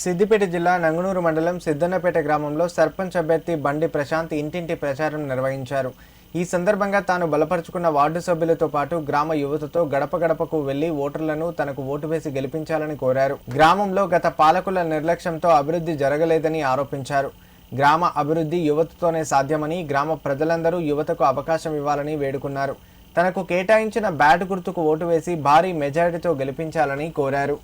సిద్దిపేట జిల్లా నంగునూరు మండలం సిద్దన్నపేట గ్రామంలో సర్పంచ్ అభ్యర్థి బండి ప్రశాంత్ ఇంటింటి ప్రచారం నిర్వహించారు. ఈ సందర్భంగా తాను బలపరుచుకున్న వార్డు సభ్యులతో పాటు గ్రామ యువతతో గడప గడపకు వెళ్ళి ఓటర్లను తనకు ఓటు వేసి గెలిపించాలని కోరారు. గ్రామంలో గత పాలకుల నిర్లక్ష్యంతో అభివృద్ధి జరగలేదని ఆరోపించారు. గ్రామ అభివృద్ధి యువతతోనే సాధ్యమని గ్రామ ప్రజలందరూ యువతకు అవకాశం ఇవ్వాలని వేడుకున్నారు. తనకు కేటాయించిన బ్యాట్ గుర్తుకు ఓటు వేసి భారీ మెజారిటీతో గెలిపించాలని కోరారు.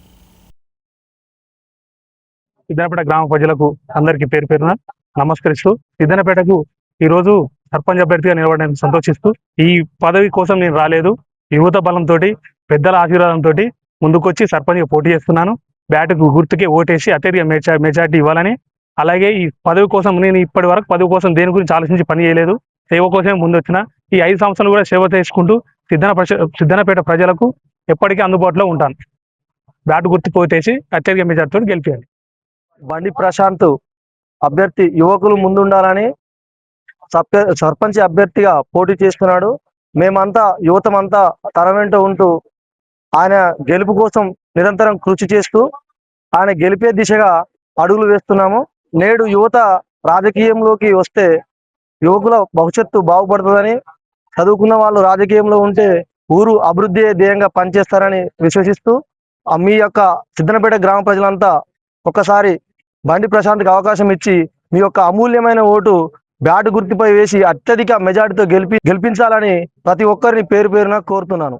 సిద్దనపేట గ్రామ ప్రజలకు అందరికీ పేరు పేరున నమస్కరిస్తూ సిద్దనపేటకు ఈ రోజు సర్పంచ్ అభ్యర్థిగా నిలబడడానికి సంతోషిస్తూ ఈ పదవి కోసం నేను రాలేదు. యువత బలంతో పెద్దల ఆశీర్వాదంతో ముందుకొచ్చి సర్పంచ్గా పోటీ చేస్తున్నాను. బ్యాటుకు గుర్తుకే ఓటేసి అత్యధిక మెజా మెజార్టీ ఇవ్వాలని. అలాగే ఈ పదవి కోసం నేను ఇప్పటి వరకు పదవి కోసం దేని గురించి ఆలోచించి పని చేయలేదు. సేవ కోసమే ముందు వచ్చిన ఈ ఐదు సంవత్సరాలు కూడా సేవ చేసుకుంటూ సిద్ధన సిద్ధనపేట ప్రజలకు ఎప్పటికీ అందుబాటులో ఉంటాను. బ్యాట్ గుర్తుపోతేసి అత్యధిక మెజార్టీతో గెలిపించాలి బండి ప్రశాంత్ అభ్యర్థి యువకులు ముందుండాలని సర్ప- సర్పంచ్ అభ్యర్థిగా పోటీ చేస్తున్నాడు. మేమంతా యువతమంతా తన వెంట ఉంటూ ఆయన గెలుపు కోసం నిరంతరం కృషి చేస్తూ ఆయన గెలిపే దిశగా అడుగులు వేస్తున్నాము. నేడు యువత రాజకీయంలోకి వస్తే యువకుల భవిష్యత్తు బాగుపడుతుందని చదువుకున్న వాళ్ళు రాజకీయంలో ఉంటే ఊరు అభివృద్ధి ధ్యేయంగా పనిచేస్తారని విశ్వసిస్తూ మీ యొక్క సిద్ధనపేట గ్రామ ప్రజలంతా ఒక్కసారి బండి ప్రశాంత్కి అవకాశం ఇచ్చి మీ యొక్క అమూల్యమైన ఓటు బ్యాట్ గుర్తుపై వేసి అత్యధిక మెజార్టీతో గెలిపి గెలిపించాలని ప్రతి ఒక్కరిని పేరు పేరున కోరుతున్నాను.